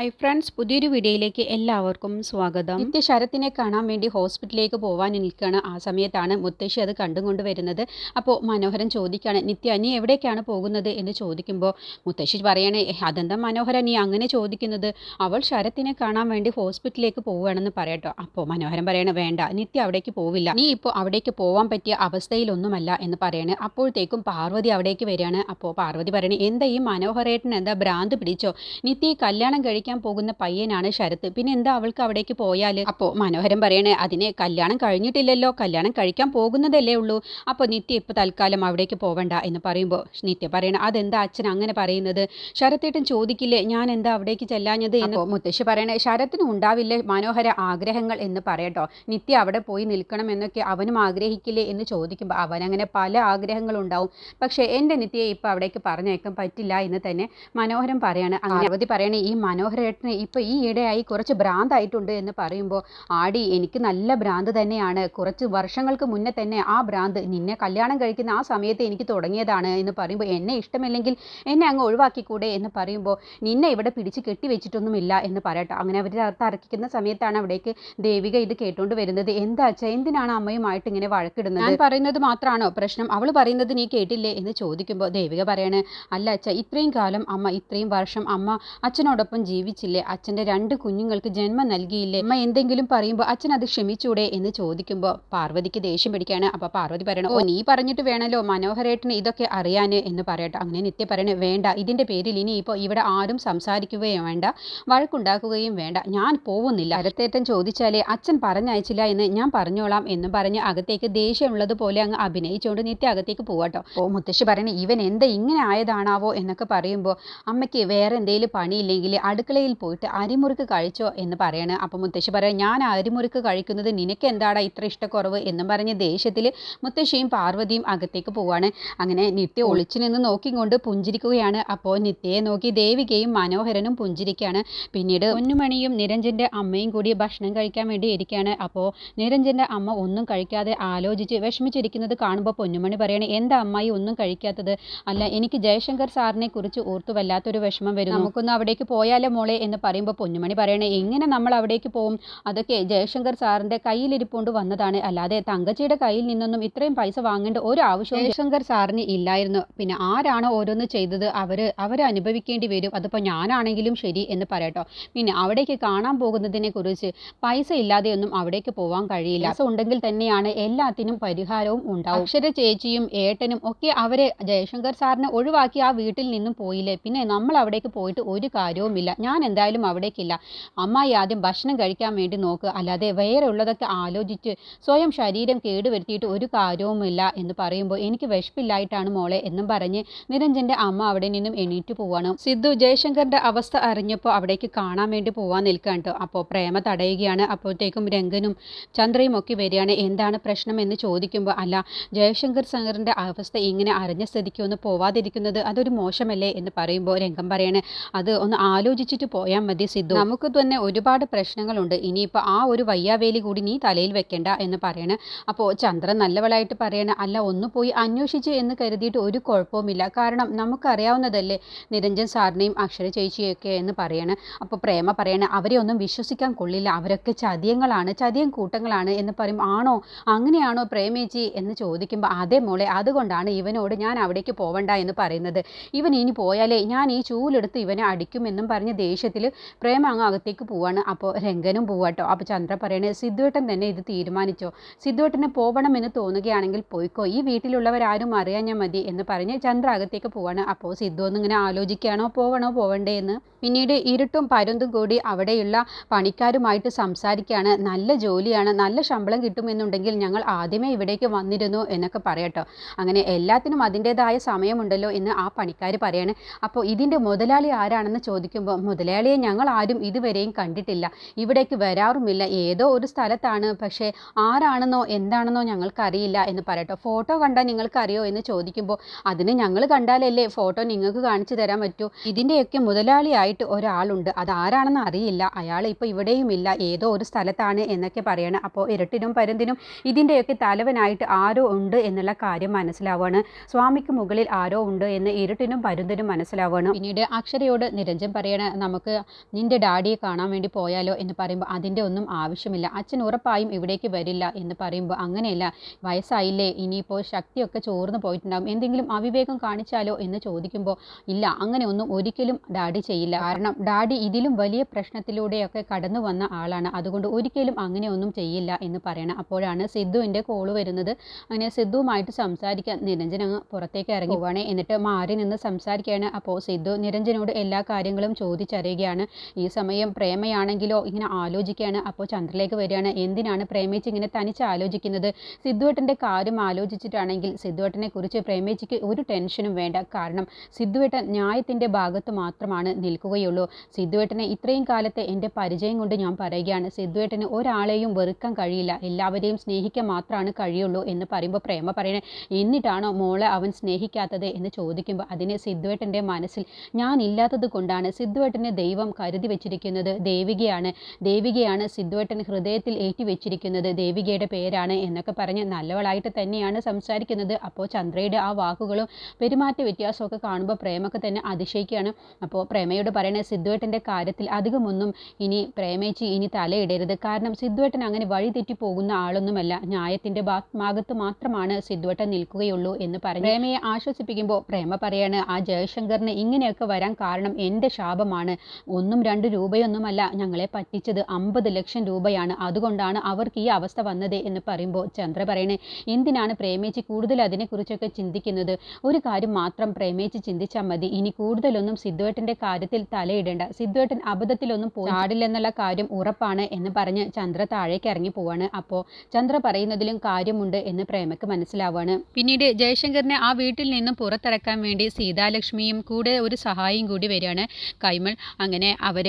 Hi friends പുതിയൊരു വീഡിയോയിലേക്ക് എല്ലാവർക്കും സ്വാഗതം. നിത്യ ശരത്തിനെ കാണാൻ വേണ്ടി ഹോസ്പിറ്റലിലേക്ക് പോകാൻ നിൽക്കുകയാണ് ആ സമയത്താണ് മുത്തശ്ശി അത് കണ്ടും കൊണ്ട് വരുന്നത് അപ്പോൾ മനോഹരൻ ചോദിക്കുകയാണ് നിത്യ നീ എവിടേക്കാണ് പോകുന്നത്? എന്ന് ചോദിക്കുമ്പോൾ മുത്തശ്ശി പറയണേ "ഏ, അതെന്താ മനോഹരൻ നീ അങ്ങനെ ചോദിക്കുന്നത്? അവൾ ശരത്തിനെ കാണാൻ വേണ്ടി ഹോസ്പിറ്റലിലേക്ക് പോവുകയാണെന്ന് പറയട്ടോ. അപ്പോൾ മനോഹരൻ പറയണേ വേണ്ട നിത്യ അവിടേക്ക് പോവില്ല. നീ ഇപ്പോൾ അവിടേക്ക് പോകാൻ പറ്റിയ അവസ്ഥയിലൊന്നുമല്ല എന്ന് പറയണേ. അപ്പോഴത്തേക്കും പാർവതി അവിടേക്ക് വരികയാണ്. അപ്പോൾ പാർവതി പറയണേ എന്താ ഈ മനോഹരേട്ടൻ എന്താ ഭ്രാന്ത് പിടിച്ചോ? നിത്യ കല്യാണം കഴിക്കാൻ പോകുന്ന പയ്യനാണ് ശരത്ത്. പിന്നെ എന്താ അവൾക്ക് അവിടേക്ക് പോയാൽ അപ്പോൾ മനോഹരൻ പറയണേ അതിനെ കല്യാണം കഴിഞ്ഞിട്ടില്ലല്ലോ. കല്യാണം കഴിക്കാൻ പോകുന്നതല്ലേ ഉള്ളൂ. അപ്പോൾ നിത്യ ഇപ്പോൾ തൽക്കാലം അവിടേക്ക് പോവണ്ട എന്ന് പറയുമ്പോൾ നിത്യ പറയണ അതെന്താ അച്ഛൻ അങ്ങനെ പറയുന്നത്? ശരത്തേട്ടൻ ചോദിക്കില്ലേ ഞാൻ എന്താ അവിടേക്ക് ചെല്ലാഞ്ഞത്? എന്ന്. മുത്തശ്ശി പറയണേ ശരത്തിനും ഉണ്ടാവില്ലേ മനോഹര ആഗ്രഹങ്ങൾ എന്ന് പറയട്ടോ. നിത്യ അവിടെ പോയി നിൽക്കണം എന്നൊക്കെ അവനും ആഗ്രഹിക്കില്ലേ? എന്ന് ചോദിക്കുമ്പോൾ അവനങ്ങനെ പല ആഗ്രഹങ്ങളുണ്ടാവും. പക്ഷേ എന്റെ നിത്യയെ ഇപ്പോൾ അവിടേക്ക് പറഞ്ഞേക്കാൻ പറ്റില്ല എന്ന് തന്നെ മനോഹരൻ പറയാണ്. അങ്ങനെ അവധി പറയണേ ഈ മനോഹരേട്ടന് ഇപ്പോൾ ഈ ഇടയായി കുറച്ച് ഭ്രാന്തായിട്ടുണ്ട് എന്ന് പറയുമ്പോൾ ആടി എനിക്ക് നല്ല ഭ്രാന്ത് തന്നെയാണ്. കുറച്ച് വർഷങ്ങൾക്ക് മുന്നേ തന്നെ ആ ഭ്രാന്ത് നിന്നെ കല്യാണം കഴിക്കുന്ന ആ സമയത്ത് എനിക്ക് തുടങ്ങിയതാണ് എന്ന് പറയുമ്പോൾ എന്നെ ഇഷ്ടമില്ലെങ്കിൽ എന്നെ അങ്ങ് ഒഴിവാക്കിക്കൂടെ എന്ന് പറയുമ്പോൾ നിന്നെ ഇവിടെ പിടിച്ച് കെട്ടി വെച്ചിട്ടൊന്നുമില്ല എന്ന് പറയട്ടെ. അങ്ങനെ അവർ തർക്കിക്കുന്ന സമയത്താണ് അവിടേക്ക് ദേവിക ഇത് കേട്ടുകൊണ്ട് വരുന്നത്. എന്താ എന്തിനാണ് അമ്മയുമായിട്ട് ഇങ്ങനെ വഴക്കിടുന്നത്? ഞാൻ പറയുന്നത് മാത്രമാണോ പ്രശ്നം? അവൾ പറയുന്നത് നീ കേട്ടില്ലേ എന്ന് ചോദിക്കുമ്പോൾ ദേവിക പറയാണ് അല്ല അച്ഛ ഇത്രയും കാലം അമ്മ ഇത്രയും വർഷം അമ്മ അച്ഛനോടൊപ്പം ജീവിച്ചില്ലേ? അച്ഛന്റെ രണ്ട് കുഞ്ഞുങ്ങൾക്ക് ജന്മം നൽകിയില്ലേ? അമ്മ എന്തെങ്കിലും പറയുമ്പോൾ അച്ഛൻ അത് ക്ഷമിച്ചൂടെ എന്ന് ചോദിക്കുമ്പോൾ പാർവതിക്ക് ദേഷ്യം പിടിക്കുകയാണ് അപ്പോൾ പാർവതി പറയണം ഓ നീ പറഞ്ഞിട്ട് വേണല്ലോ മനോഹരേട്ടന് ഇതൊക്കെ അറിയാൻ എന്ന് പറയട്ടെ. അങ്ങനെ നിത്യ പറയണേ വേണ്ട ഇതിന്റെ പേരിൽ ഇനി ഇപ്പോൾ ഇവിടെ ആരും സംസാരിക്കുകയും വേണ്ട വഴക്കുണ്ടാക്കുകയും വേണ്ട ഞാൻ പോകുന്നില്ല അരത്തേട്ടൻ ചോദിച്ചാലേ അച്ഛൻ പറഞ്ഞയച്ചില്ല എന്ന് ഞാൻ പറഞ്ഞോളാം എന്ന് പറഞ്ഞ് അകത്തേക്ക് ദേഷ്യമുള്ളതുപോലെ അങ്ങ് അഭിനയിച്ചുകൊണ്ട് നിത്യ അകത്തേക്ക് പോവാട്ടോ ഓ മുത്തശ്ശി പറയണേ ഇവൻ എന്താ ഇങ്ങനെ ആയതാണാവോ എന്നൊക്കെ പറയുമ്പോൾ അമ്മയ്ക്ക് വേറെ എന്തെങ്കിലും പണിയില്ലെങ്കിൽ അടുക്കളയിൽ പോയിട്ട് അരിമുറുക്ക് കഴിച്ചോ എന്ന് പറയാണ്. അപ്പോൾ മുത്തശ്ശി പറയാം ഞാൻ അരിമുറുക്ക് കഴിക്കുന്നത് നിനക്ക് എന്താടാ ഇത്ര ഇഷ്ടക്കുറവ്? എന്നും പറഞ്ഞ് ദേഷ്യത്തിൽ മുത്തശ്ശിയും പാർവതിയും അകത്തേക്ക് പോവാണ്. അങ്ങനെ നിത്യ ഒളിച്ചു നിന്ന് നോക്കിക്കൊണ്ട് പുഞ്ചിരിക്കുകയാണ്. അപ്പോൾ നിത്യയെ നോക്കി ദേവികയും മനോഹരനും പുഞ്ചിരിക്കുകയാണ് പിന്നീട് പൊന്നുമണിയും നിരഞ്ജന്റെ അമ്മയും കൂടി ഭക്ഷണം കഴിക്കാൻ വേണ്ടി ഇരിക്കുകയാണ് അപ്പോൾ നിരഞ്ജന്റെ അമ്മ ഒന്നും കഴിക്കാതെ ആലോചിച്ച് വിഷമിച്ചിരിക്കുന്നത് കാണുമ്പോൾ പൊന്നുമണി പറയണേ എന്താ അമ്മായി ഒന്നും കഴിക്കാത്തത്? അല്ല എനിക്ക് ജയശങ്കർ സാറിനെ കുറിച്ച് ഓർത്തു വല്ലാത്തൊരു വിഷമം വരും നമുക്കൊന്ന് അവിടേക്ക് പോയാലോ മോളെ എന്ന് പറയുമ്പോൾ പൊന്നുമണി പറയണേ എങ്ങനെ നമ്മൾ അവിടേക്ക് പോകും അതൊക്കെ ജയശങ്കർ സാറിന്റെ കയ്യിലിരിപ്പോണ്ട് വന്നതാണ്. അല്ലാതെ തങ്കച്ചിയുടെ കയ്യിൽ നിന്നൊന്നും ഇത്രയും പൈസ വാങ്ങേണ്ട ഒരു ആവശ്യവും ജയശങ്കർ സാറിന് ഇല്ലായിരുന്നു. പിന്നെ ആരാണോ ഓരോന്ന് ചെയ്തത് അവർ അവർ അനുഭവിക്കേണ്ടി വരും. അതിപ്പോൾ ഞാനാണെങ്കിലും ശരി എന്ന് പറയട്ടോ. പിന്നെ അവിടേക്ക് കാണാൻ പോകുന്നതിനെ കുറിച്ച് പൈസ ഇല്ലാതെയൊന്നും അവിടേക്ക് പോകാൻ കഴിയില്ല. പൈസ ഉണ്ടെങ്കിൽ തന്നെയാണ് എല്ലാത്തിനും പരിഹാരവും ഉണ്ടാവും. അക്ഷര ചേച്ചിയും ഏട്ടനും ഒക്കെ അവരെ ജയശങ്കർ സാറിനെ ഒഴിവാക്കി ആ വീട്ടിൽ നിന്നും പോയില്ലേ? പിന്നെ നമ്മൾ അവിടേക്ക് പോയിട്ട് ഒരു കാര്യവുമില്ല. ഞാൻ എന്തായാലും അവിടേക്കില്ല. അമ്മായി ആദ്യം ഭക്ഷണം കഴിക്കാൻ വേണ്ടി നോക്കുക അല്ലാതെ വേറെ ഉള്ളതൊക്കെ ആലോചിച്ച് സ്വയം ശരീരം കേടുവരുത്തിയിട്ട് ഒരു കാര്യവുമില്ല എന്ന് പറയുമ്പോൾ എനിക്ക് വിശപ്പില്ലായിട്ടാണ് മോളെ എന്നും പറഞ്ഞ് നിരഞ്ജന്റെ അമ്മ അവിടെ നിന്നും എണീറ്റ് പോവാണ്. സിദ്ധു ജയശങ്കറിന്റെ അവസ്ഥ അറിഞ്ഞപ്പോൾ അവിടേക്ക് കാണാൻ വേണ്ടി പോവാൻ നിൽക്കാൻ അപ്പോൾ പ്രേമ തടയുകയാണ്. അപ്പോഴത്തേക്കും രംഗനും ചന്ദ്രയും ഒക്കെ വരികയാണ്. എന്താണ് പ്രശ്നം എന്ന് ചോദിക്കുമ്പോൾ അല്ല ജയശങ്കർ സാറിന്റെ അവസ്ഥ ഇങ്ങനെ അറിഞ്ഞ സ്ഥിതിക്ക് ഒന്ന് പോവാതിരിക്കുന്നത് അതൊരു മോശമല്ലേ എന്ന് പറയുമ്പോൾ രംഗം പറയാണ് അത് ഒന്ന് ആലോചിച്ചിട്ട് പോയാൽ മതി സിദ്ധു. നമുക്ക് തന്നെ ഒരുപാട് പ്രശ്നങ്ങളുണ്ട്. ഇനിയിപ്പോൾ ആ ഒരു വയ്യാവേലി കൂടി നീ തലയിൽ വെക്കണ്ട എന്ന് പറയണേ. അപ്പോൾ ചന്ദ്രൻ നല്ലവളായിട്ട് പറയണേ അല്ല ഒന്ന് പോയി അന്വേഷിച്ച് എന്ന് കരുതിയിട്ട് ഒരു കുഴപ്പവുമില്ല. കാരണം നമുക്കറിയാവുന്നതല്ലേ നിരഞ്ജൻ സാറിനെയും അക്ഷര ചേച്ചിയൊക്കെ എന്ന് പറയണേ. അപ്പോൾ പ്രേമ പറയണേ അവരെ ഒന്നും വിശ്വസിക്കാൻ കൊള്ളില്ല. അവരൊക്കെ ചതിയങ്ങളാണ് ചതിയൻ കൂട്ടങ്ങളാണ് എന്ന് പറയും ആണോ അങ്ങനെയാണോ പ്രേമേച്ചി? എന്ന് ചോദിക്കുമ്പോൾ അതേ മോളെ അതുകൊണ്ടാണ് ഇവനോട് ഞാൻ അവിടേക്ക് പോവണ്ട എന്ന് പറയുന്നത്. ഇവൻ ഇനി പോയാലേ ഞാൻ ഈ ചൂലെടുത്ത് ഇവനെ അടിക്കുമെന്നും പറഞ്ഞ് ദേഷ്യത്തിൽ പ്രേമ അങ്ങ് അകത്തേക്ക് പോവാണ്. അപ്പോൾ രംഗനും പോവാട്ടോ. അപ്പോൾ ചന്ദ്ര പറയണേ സിദ്ധുവേട്ടൻ തന്നെ ഇത് തീരുമാനിച്ചോ? സിദ്ധുവേട്ടന് പോവണമെന്ന് തോന്നുകയാണെങ്കിൽ പോയിക്കോ. ഈ വീട്ടിലുള്ളവരാരും അറിയാഞ്ഞാൽ മതി എന്ന് പറഞ്ഞ് ചന്ദ്ര അകത്തേക്ക് പോവാണ്. അപ്പോൾ സിദ്ധു ഒന്ന് ഇങ്ങനെ ആലോചിക്കുകയാണോ? പോവണോ? പോവണ്ടേ എന്ന്. പിന്നീട് ഇരുട്ടും പരുന്തും കൂടി അവിടെയുള്ള പണിക്കാരുമായിട്ട് സംസാരിക്കുകയാണ്. നല്ല ജോലിയാണ്. നല്ല ശമ്പളം കിട്ടുമെന്നുണ്ടെങ്കിൽ ഞങ്ങൾ ആദ്യമേ ഇവിടേക്ക് വന്നിരുന്നു എന്നൊക്കെ പറയട്ടോ. അങ്ങനെ എല്ലാത്തിനും അതിന്റെതായ സമയമുണ്ടല്ലോ എന്ന് ആ പണിക്കാർ പറയാണ്. അപ്പോൾ ഇതിന്റെ മുതലാളി ആരാണെന്ന് ചോദിക്കുമ്പോൾ മുതലാളിയെ ഞങ്ങൾ ആരും ഇതുവരെയും കണ്ടിട്ടില്ല. ഇവിടേക്ക് വരാറുമില്ല. ഏതോ ഒരു സ്ഥലത്താണ്. പക്ഷേ ആരാണെന്നോ എന്താണെന്നോ ഞങ്ങൾക്കറിയില്ല എന്ന് പറയട്ടോ. ഫോട്ടോ കണ്ടാൽ നിങ്ങൾക്കറിയോ എന്ന് ചോദിക്കുമ്പോൾ അതിന് ഞങ്ങൾ കണ്ടാലല്ലേ ഫോട്ടോ നിങ്ങൾക്ക് കാണിച്ചു തരാൻ പറ്റൂ? ഇതിന്റെയൊക്കെ മുതലാളിയായിട്ട് ഒരാളുണ്ട്. അത് ആരാണെന്ന് അറിയില്ല. അയാൾ ഇപ്പോൾ ഇവിടെയും ഇല്ല ഏതോ ഒരു സ്ഥലത്താണ് എന്നൊക്കെ പറയണം. അപ്പോൾ ഇരട്ടിനും പരുന്തിനും ഇതിന്റെയൊക്കെ തലവനായിട്ട് ആരോ ഉണ്ട് എന്നുള്ള കാര്യം മനസ്സിലാവുകയാണ് സ്വാമിക്ക് മുകളിൽ ആരോ ഉണ്ട് എന്ന് ഇരുട്ടിനും പരുന്തിനും മനസ്സിലാവുകയാണ് പിന്നീട് അക്ഷരയോട് നിരഞ്ജൻ പറയണ നമുക്ക് നിന്റെ ഡാഡിയെ കാണാൻ വേണ്ടി പോയാലോ എന്ന് പറയുമ്പോൾ അതിന്റെ ഒന്നും ആവശ്യമില്ല. അച്ഛൻ ഉറപ്പായും ഇവിടേക്ക് വരില്ല എന്ന് പറയുമ്പോൾ അങ്ങനെയല്ല. വയസ്സായില്ലേ ഇനിയിപ്പോൾ ശക്തിയൊക്കെ ചോർന്നു പോയിട്ടുണ്ടാകും എന്തെങ്കിലും അവിവേകം കാണിച്ചാലോ എന്ന് ചോദിക്കുമ്പോൾ ഇല്ല അങ്ങനെ ഒന്നും ഒരിക്കലും ഡാഡി ചെയ്യില്ല. കാരണം ഡാഡി ഇതിലും വലിയ പ്രശ്നത്തിലൂടെയൊക്കെ കടന്നു വന്ന ആളാണ്. അതുകൊണ്ട് ഒരിക്കലും അങ്ങനെയൊന്നും ചെയ്യില്ല എന്ന് പറയണം. അപ്പോഴാണ് സിദ്ധുവിന്റെ കോൾ വരുന്നത്. അങ്ങനെ സിദ്ധുവുമായിട്ട് സംസാരിക്കാൻ നിരഞ്ജൻ അങ്ങ് പുറത്തേക്ക് ഇറങ്ങി പോവാണ്. എന്നിട്ട് മാറി നിന്ന് സംസാരിക്കുകയാണ്. അപ്പോൾ സിദ്ധു നിരഞ്ജനോട് എല്ലാ കാര്യങ്ങളും ചോദിച്ചറിയുകയാണ് ഈ സമയം പ്രേമയാണെങ്കിലോ ഇങ്ങനെ ആലോചിക്കുകയാണ്. അപ്പോൾ ചന്ദ്രലേക്ക് വരികയാണ്. എന്തിനാണ് പ്രേമിച്ച് ഇങ്ങനെ തനിച്ച് ആലോചിക്കുന്നത്? സിദ്ധുവേട്ടന്റെ കാര്യം ആലോചിച്ചിട്ടാണെങ്കിൽ സിദ്ധുവേട്ടനെ കുറിച്ച് പ്രേമിച്ചിക്ക് ഒരു ടെൻഷനും വേണ്ട. കാരണം സിദ്ധുവേട്ടൻ ന്യായത്തിന്റെ ഭാഗത്ത് മാത്രമാണ് നിൽക്കുകയുള്ളൂ. സിദ്ധുവേട്ടനെ ഇത്രയും കാലത്തെ എന്റെ പരിചയം കൊണ്ട് ഞാൻ പറയുകയാണ്. സിദ്ധുവേട്ടന് ഒരാളെയും വെറുക്കാൻ കഴിയില്ല. എല്ലാവരെയും സ്നേഹിക്കാൻ മാത്രമാണ് കഴിയുള്ളൂ എന്ന് പറയുമ്പോൾ പ്രേമ പറയണേ എന്നിട്ടാണോ മോളെ അവൻ സ്നേഹിക്കാത്തത്? എന്ന് ചോദിക്കുമ്പോൾ അതിനെ സിദ്ധുവേട്ടന്റെ മനസ്സിൽ ഞാൻ ഇല്ലാത്തത് കൊണ്ടാണ് സിദ്ധുവേട്ടനെ ദൈവം കരുതി വെച്ചിരിക്കുന്നത് ദേവികയാണ്. ദേവികയാണ് സിദ്ധുവേട്ടൻ ഹൃദയത്തിൽ ഏറ്റി വെച്ചിരിക്കുന്നത്. ദേവികയുടെ പേരാണ് എന്നൊക്കെ പറഞ്ഞ് നല്ലവളായിട്ട് തന്നെയാണ് സംസാരിക്കുന്നത്. അപ്പോൾ ചന്ദ്രയുടെ ആ വാക്കുകളും പെരുമാറ്റ വ്യത്യാസമൊക്കെ കാണുമ്പോൾ പ്രേമൊക്കെ തന്നെ അതിശയിക്കുകയാണ്. അപ്പോൾ പ്രേമയോട് പറയണ സിദ്ധുവേട്ടന്റെ കാര്യത്തിൽ അധികമൊന്നും ഇനി പ്രേമേച്ചി ഇനി തലയിടരുത്. കാരണം സിദ്ധുവേട്ടൻ അങ്ങനെ വഴി തെറ്റി പോകുന്ന ആളൊന്നുമല്ല. ന്യായത്തിന്റെ ഭാഗത്ത് മാത്രമാണ് സിദ്ധുവേട്ടൻ നിൽക്കുകയുള്ളൂ എന്ന് പറഞ്ഞ് പ്രേമയെ ആശ്വസിപ്പിക്കുമ്പോൾ പ്രേമ പറയാണ് ആ ജയശങ്കറിന് ഇങ്ങനെയൊക്കെ വരാൻ കാരണം എന്റെ ശാപമാണ്. ഒന്നും രണ്ട് രൂപയൊന്നുമല്ല ഞങ്ങളെ പറ്റിച്ചത്. അമ്പത് ലക്ഷം രൂപയാണ്. അതുകൊണ്ടാണ് അവർക്ക് ഈ അവസ്ഥ വന്നത് എന്ന് പറയുമ്പോൾ ചന്ദ്ര പറയണേ എന്തിനാണ് പ്രേമേച്ചി കൂടുതൽ അതിനെക്കുറിച്ചൊക്കെ ചിന്തിക്കുന്നത്? ഒരു കാര്യം മാത്രം പ്രേമേച്ചി ചിന്തിച്ചാൽ മതി. ഇനി കൂടുതലൊന്നും സിദ്ധുവേട്ടന്റെ കാര്യത്തിൽ തലയിടേണ്ട. സിദ്ധുവേട്ടൻ അബദ്ധത്തിലൊന്നും പാടില്ലെന്നുള്ള കാര്യം ഉറപ്പാണ് എന്ന് പറഞ്ഞ് ചന്ദ്ര താഴേക്ക് ഇറങ്ങി പോവാണ്. അപ്പോൾ ചന്ദ്ര പറയുന്നതിലും കാര്യമുണ്ട് എന്ന് പ്രേമയ്ക്ക് മനസ്സിലാവാണ്. പിന്നീട് ജയശങ്കറിനെ ആ വീട്ടിൽ നിന്നും പുറത്തിറക്കാൻ വേണ്ടി സീതാലക്ഷ്മിയും കൂടെ ഒരു സഹായിയും കൂടി വരികയാണ്. കൈമൾ അങ്ങനെ അവർ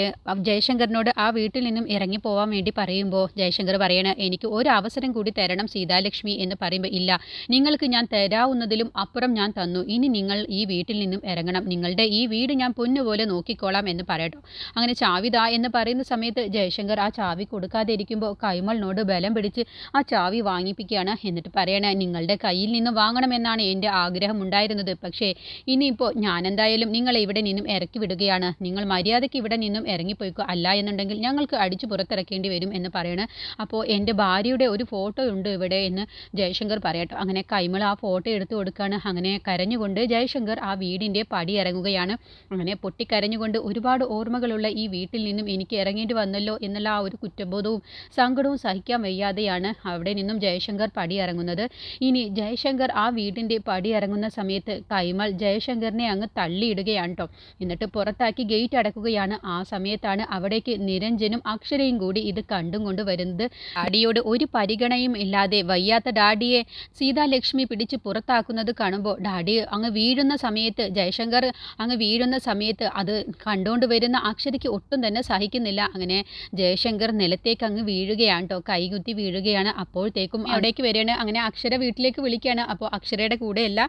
ജയശങ്കറിനോട് ആ വീട്ടിൽ നിന്നും ഇറങ്ങി പോവാൻ വേണ്ടി പറയുമ്പോൾ ജയശങ്കർ പറയണ എനിക്ക് ഒരു അവസരം കൂടി തരണം സീതാലക്ഷ്മി എന്ന് പറയുമ്പോൾ ഇല്ല. നിങ്ങൾക്ക് ഞാൻ തരാവുന്നതിലും അപ്പുറം ഞാൻ തന്നു. ഇനി നിങ്ങൾ ഈ വീട്ടിൽ നിന്നും ഇറങ്ങണം. നിങ്ങളുടെ ഈ വീട് ഞാൻ പൊന്നുപോലെ നോക്കിക്കോളാം എന്ന് പറയട്ടോ. അങ്ങനെ ചാവിത എന്ന് പറയുന്ന സമയത്ത് ജയശങ്കർ ആ ചാവി കൊടുക്കാതെ ഇരിക്കുമ്പോൾ കൈമളിനോട് ബലം പിടിച്ച് ആ ചാവി വാങ്ങിപ്പിക്കുകയാണ് എന്നിട്ട് പറയണ നിങ്ങളുടെ കയ്യിൽ നിന്ന് വാങ്ങണമെന്നാണ് എന്റെ ആഗ്രഹം ഉണ്ടായിരുന്നത് പക്ഷേ ഇനിയിപ്പോൾ ഞാനെന്തായാലും നിങ്ങളെ ഇവിടെ നിന്നും ഇറക്കി വിടുകയാണ്. നിങ്ങൾ മര്യാദയ്ക്ക് ഇവിടെ നിന്നും ഇറങ്ങിപ്പോയിക്കോ? അല്ല എന്നുണ്ടെങ്കിൽ ഞങ്ങൾക്ക് അടിച്ചു പുറത്തിറക്കേണ്ടി വരും എന്ന് പറയണ. അപ്പോൾ എന്റെ ഭാര്യയുടെ ഒരു ഫോട്ടോ ഉണ്ട് ഇവിടെ എന്ന് ജയശങ്കർ പറയട്ടോ. അങ്ങനെ കൈമൾ ആ ഫോട്ടോ എടുത്തു കൊടുക്കുകയാണ് അങ്ങനെ കരഞ്ഞുകൊണ്ട് ജയശങ്കർ ആ വീടിന്റെ പടി ഇറങ്ങുകയാണ്. അങ്ങനെ പൊട്ടിക്കരഞ്ഞുകൊണ്ട് ഒരുപാട് ഓർമ്മകളുള്ള ഈ വീട്ടിൽ നിന്നും എനിക്ക് ഇറങ്ങേണ്ടി വന്നല്ലോ എന്നുള്ള ആ ഒരു കുറ്റബോധവും സങ്കടവും സഹിക്കാൻ വയ്യാതെയാണ് അവിടെ നിന്നും ജയശങ്കർ പടി ഇറങ്ങുന്നത്. ഇനി ജയശങ്കർ ആ വീടിന്റെ പടി ഇറങ്ങുന്ന സമയത്ത് കൈമൾ ജയശങ്കറിനെ അങ്ങ് തള്ളിയിടുകയാണ് കേട്ടോ എന്നിട്ട് പുറത്താക്കി ഗേറ്റ് അടക്കുകയാണ് ആ സമയത്താണ് അവിടേക്ക് നിരഞ്ജനും അക്ഷരയും കൂടി ഇത് കണ്ടും കൊണ്ട് വരുന്നത്. ഡാഡിയോട് ഒരു പരിഗണയും ഇല്ലാതെ വയ്യാത്ത ഡാഡിയെ സീതാലക്ഷ്മി പിടിച്ച് പുറത്താക്കുന്നത് കാണുമ്പോൾ ഡാഡി അങ്ങ് വീഴുന്ന സമയത്ത് ജയശങ്കർ അങ്ങ് വീഴുന്ന സമയത്ത് അത് കണ്ടുകൊണ്ട് വരുന്ന അക്ഷരയ്ക്ക് ഒട്ടും തന്നെ സഹിക്കുന്നില്ല. അങ്ങനെ ജയശങ്കർ നിലത്തേക്ക് അങ്ങ് വീഴുകയാണ് കേട്ടോ കൈകുത്തി വീഴുകയാണ്. അപ്പോഴത്തേക്കും അവിടേക്ക് വരികയാണ്. അങ്ങനെ അക്ഷര വീട്ടിലേക്ക് വിളിക്കുകയാണ്. അപ്പോൾ അക്ഷരയുടെ കൂടെയല്ല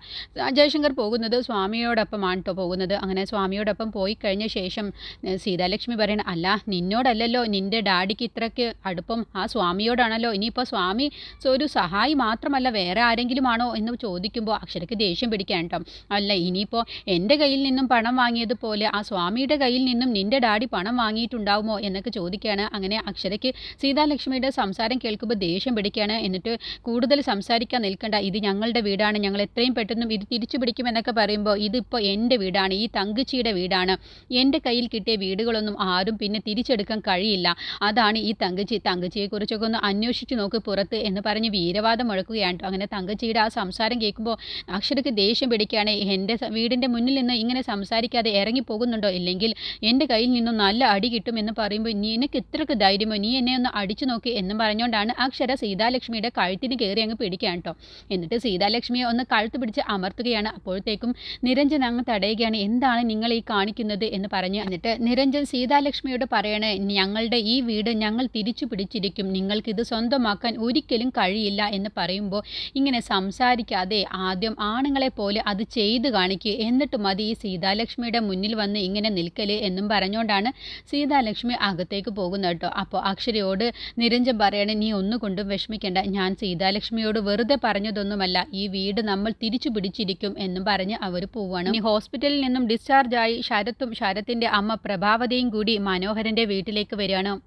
ജയശങ്കർ പോകുന്നത്. സ്വാമിയോടൊപ്പമാണ് കേട്ടോ പോകുന്നത്. അങ്ങനെ സ്വാമിയോടൊപ്പം പോയി കഴിഞ്ഞ ശേഷം സീതാലക്ഷ്മി പറയണ അല്ല നിന്നോടല്ലല്ലോ നിന്റെ ഡാഡിക്ക് ഇത്രയ്ക്ക് അടുപ്പം. ആ സ്വാമിയോടാണല്ലോ. ഇനിയിപ്പോൾ സ്വാമി ഒരു സഹായി മാത്രമല്ല വേറെ ആരെങ്കിലും ആണോ എന്ന് ചോദിക്കുമ്പോൾ അക്ഷരയ്ക്ക് ദേഷ്യം പിടിക്കാൻ കേട്ടോ അല്ല ഇനിയിപ്പോൾ എന്റെ കയ്യിൽ നിന്നും പണം വാങ്ങിയതുപോലെ ആ സ്വാമിയുടെ കയ്യിൽ നിന്നും നിന്റെ ഡാഡി പണം വാങ്ങിയിട്ടുണ്ടാവുമോ? എന്നൊക്കെ ചോദിക്കുകയാണ് അങ്ങനെ അക്ഷരയ്ക്ക് സീതാലക്ഷ്മിയുടെ സംസാരം കേൾക്കുമ്പോൾ ദേഷ്യം പിടിക്കുകയാണ് എന്നിട്ട് കൂടുതൽ സംസാരിക്കാൻ നിൽക്കേണ്ട. ഇത് ഞങ്ങളുടെ വീടാണ്. ഞങ്ങൾ എത്രയും പെട്ടെന്നും ഇത് തിരിച്ചു പിടിക്കുമെന്നൊക്കെ പറയുമ്പോൾ ഇതിപ്പോൾ എന്റെ വീടാണ്. ഈ തങ്കച്ചിയുടെ വീടാണ്. എന്റെ കയ്യിൽ കിട്ടിയ വീടുകളൊന്നും ആരും പിന്നെ തിരിച്ചെടുക്കാൻ കഴിയില്ല. അതാണ് ഈ തങ്കച്ചി. തങ്കച്ചിയെക്കുറിച്ചൊക്കെ ഒന്ന് അന്വേഷിച്ച് നോക്ക് പുറത്ത് എന്ന് പറഞ്ഞ് വീരവാദം മുഴക്കുകയാണ്. അങ്ങനെ തങ്കച്ചിയുടെ ആ സംസാരം കേൾക്കുമ്പോൾ അക്ഷരക്ക് ദേഷ്യം പിടിക്കുകയാണ്. എന്റെ വീടിന്റെ മുന്നിൽ നിന്ന് ഇങ്ങനെ സംസാരിക്കാതെ ഇറങ്ങി പോകുന്നുണ്ടോ ഇല്ലെങ്കിൽ എന്റെ കയ്യിൽ നിന്നും നല്ല അടി കിട്ടും എന്ന് പറയുമ്പോൾ നീ എനിക്ക് ഇത്രക്ക് ധൈര്യമോ? നീ എന്നെ ഒന്ന് അടിച്ചു നോക്കി എന്നും പറഞ്ഞുകൊണ്ടാണ് അക്ഷര സീതാലക്ഷ്മിയുടെ കഴുത്തിന് കയറി അങ്ങ് പിടിക്കുകയാണ് കേട്ടോ. എന്നിട്ട് സീതാലക്ഷ്മിയെ ഒന്ന് കഴുത്ത് പിടിച്ച് അമർത്തുകയാണ്. അപ്പോഴത്തേക്കും നിരഞ്ജൻ അങ്ങ് തടയുകയാണ്. എന്താണ് നിങ്ങൾ ഈ കാണിക്കുന്നത് എന്ന് പറഞ്ഞ് എന്നിട്ട് നിരഞ്ജൻ സീതാലക്ഷ്മിയോട് പറയണേ ഞങ്ങളുടെ ഈ വീട് ഞങ്ങൾ തിരിച്ചു പിടിച്ചിരിക്കും. നിങ്ങൾക്കിത് സ്വന്തമാക്കാൻ ഒരിക്കലും കഴിയില്ല എന്ന് പറയുമ്പോൾ ഇങ്ങനെ സംസാരിക്കാതെ ആദ്യം ആണുങ്ങളെ പോലെ അത് ചെയ്തു കാണിക്കുക എന്നിട്ട് മതി ഈ സീതാലക്ഷ്മിയുടെ മുന്നിൽ വന്ന് ഇങ്ങനെ നിൽക്കൽ എന്നും പറഞ്ഞുകൊണ്ടാണ് സീതാലക്ഷ്മി അകത്തേക്ക് പോകുന്നത് കേട്ടോ. അപ്പോൾ അക്ഷരയോട് നിരഞ്ജൻ പറയണേ നീ ഒന്നുകൊണ്ടും വിഷമിക്കേണ്ട. ഞാൻ സീതാലക്ഷ്മിയോട് വെറുതെ പറഞ്ഞതൊന്നുമല്ല. ഈ വീട് നമ്മൾ തിരിച്ചു പിടിച്ചിരിക്കും എന്നും പറഞ്ഞ് അവർ പോവാണ്. ഇനി ഹോസ്പിറ്റലിൽ നിന്നും ഡിസ്ചാർജ് ആയി ശരത്തും ശരത്തിന്റെ അമ്മ പ്രഭാവതിയും കൂടി മനോഹരന്റെ വീട്ടിലേക്ക് വരികയാണ്.